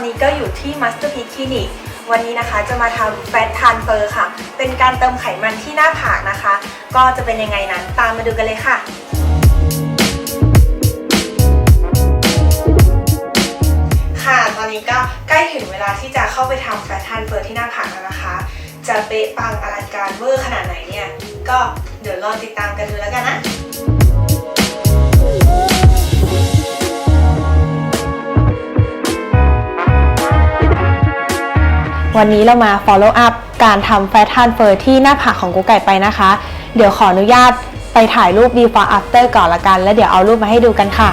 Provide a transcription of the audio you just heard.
นนี้ก็อยู่ที่ Masterpiece Clinic วันนี้นะคะจะมาทำ Fat Transfer ค่ะ เป็นการเติมไขมันที่หน้าผากนะคะ ก็จะเป็นยังไงนั้นตามมาดูกันเลยค่ะค่ะตอนนี้ก็ใกล้ถึงเวลาที่จะเข้าไปทำ Fat Transfer ที่หน้าผากแล้วนะคะ จะเป๊ะปังอลังการเวอร์ขนาดไหนเนี่ย ก็เดี๋ยวรอติดตามกันดูแล้วกันนะ วันนี้เรามา follow up การทำแฟชั่นเฟอร์ที่หน้าผากของกุ๊กไก่ไปนะคะ เดี๋ยวขออนุญาตไปถ่ายรูป before after ก่อนละกัน แล้วเดี๋ยวเอารูปมาให้ดูกันค่ะ